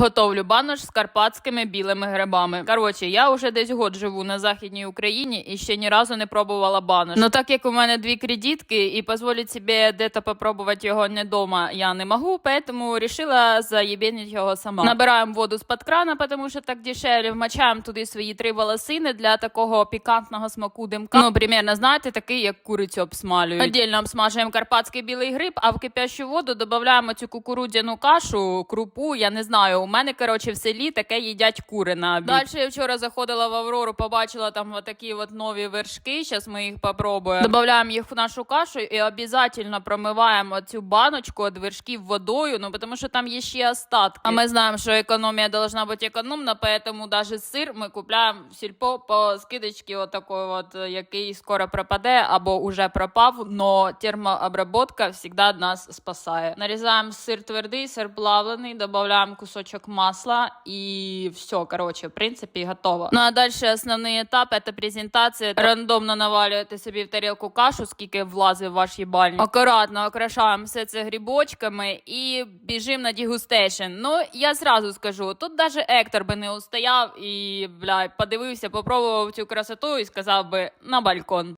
Готовлю банош з карпатськими білими грибами. Коротше, я вже десь год живу на західній Україні і ще ні разу не пробувала банош. Ну так як у мене дві кредитки і дозволить собі де-то попробувати його не дома я не можу, поэтому решила заєбенить його сама. Набираємо воду з-під крана, тому що так дешевле, вмочаємо туди свої три волосини для такого пікантного смаку димка. Ну, примерно, знаєте, такий, як курицю обсмалюють. Отдельно обсмажуємо карпатський білий гриб, а в кипящу воду додаємо цю кукурудзяну кашу, крупу, я не знаю. Мене, коротше, в селі таке їдять кури на обід. Далі я вчора заходила в Аврору, побачила там отакі от нові вершки. Зараз ми їх попробуємо. Додаємо їх в нашу кашу і обов'язково промиваємо цю баночку від вершків водою, ну тому що там є ще остатки. А ми знаємо, що економія должна бути економна, поэтому даже сир ми купляємо в сільпо по скидочці отакої от, е, який скоро пропаде або уже пропав, но термообработка завжди нас спасає. Нарізаємо сир твердий, сир плавлений, додаємо кусочок масла і все, короче, в принципі, готово. Ну а далі основний етап це презентація. Рандомно навалюєте собі в тарілку кашу, скільки влазить в ваш їбальник. Акуратно окрашаємо все це грибочками і біжимо на дегустейшн. Ну, я зразу скажу, тут даже Ектор би не устояв і, бля, подивився, попробував цю красоту і сказав би на балкон.